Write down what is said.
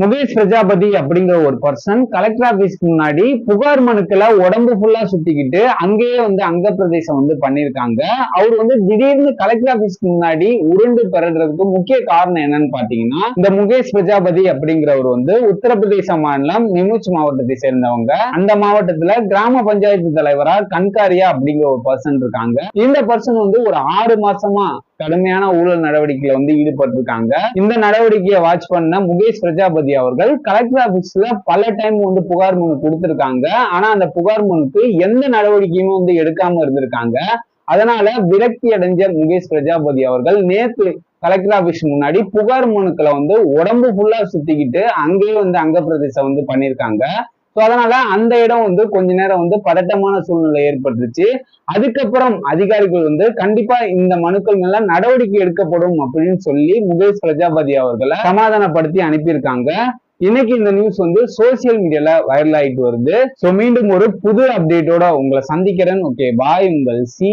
முகேஷ் பிரஜாபதி அப்படிங்கிற ஒரு person collector ஆபீஸ்க்கு முன்னாடி புகார் மனுக்களை உடம்பு ஃபுல்லா சுத்திக்கிட்டு அங்கேயே வந்து அங்க பிரதேசம் வந்து பண்ணிருக்காங்க. அவர் வந்து திடீர்னு கலெக்டர் ஆபீஸ்க்கு முன்னாடி உருண்டு பெறதுக்கு முக்கிய காரணம் என்னன்னு பாத்தீங்கன்னா இந்த முகேஷ் பிரஜாபதி அப்படிங்கிறவர் வந்து உத்தரப்பிரதேச மாநிலம் நிமுச் மாவட்டத்தை சேர்ந்தவங்க. அந்த மாவட்டத்துல கிராம பஞ்சாயத்து தலைவரா கண்காரியா அப்படிங்கிற ஒரு பர்சன் இருக்காங்க. இந்த பர்சன் வந்து ஒரு ஆறு மாசமா கடுமையான ஊழல் நடவடிக்கையில வந்து ஈடுபட்டிருக்காங்க. இந்த நடவடிக்கையை வாட்ச் பண்ண முகேஷ் பிரஜாபதி அவர்கள் கலெக்டர் ஆபீஸ்ல பல டைம் வந்து புகார் மனு கொடுத்திருக்காங்க. ஆனா அந்த புகார் மனுக்கு எந்த நடவடிக்கையுமே வந்து எடுக்காம இருந்திருக்காங்க. அதனால விரக்தி அடைஞ்ச முகேஷ் பிரஜாபதி அவர்கள் நேத்து கலெக்டர் ஆபீஸ் முன்னாடி புகார் மனுக்களை வந்து உடம்பு ஃபுல்லா சுத்திக்கிட்டு அங்கேயே வந்து அங்க பிரதேசம் வந்து பண்ணிருக்காங்க ஸோ அதனால அந்த இடம் வந்து கொஞ்ச நேரம் வந்து பதட்டமான சூழ்நிலை ஏற்பட்டுருச்சு. அதுக்கப்புறம் அதிகாரிகள் வந்து கண்டிப்பா இந்த மனுக்கள் மேல நடவடிக்கை எடுக்கப்படும் அப்படின்னு சொல்லி முகேஷ் பிரஜாபதி அவர்களை சமாதானப்படுத்தி அனுப்பியிருக்காங்க. இன்னைக்கு இந்த நியூஸ் வந்து சோசியல் மீடியால வைரல் ஆயிட்டு வருது. ஸோ மீண்டும் ஒரு புது அப்டேட்டோட உங்களை சந்திக்கிறேன். ஓகே பாய் உங்கள் சி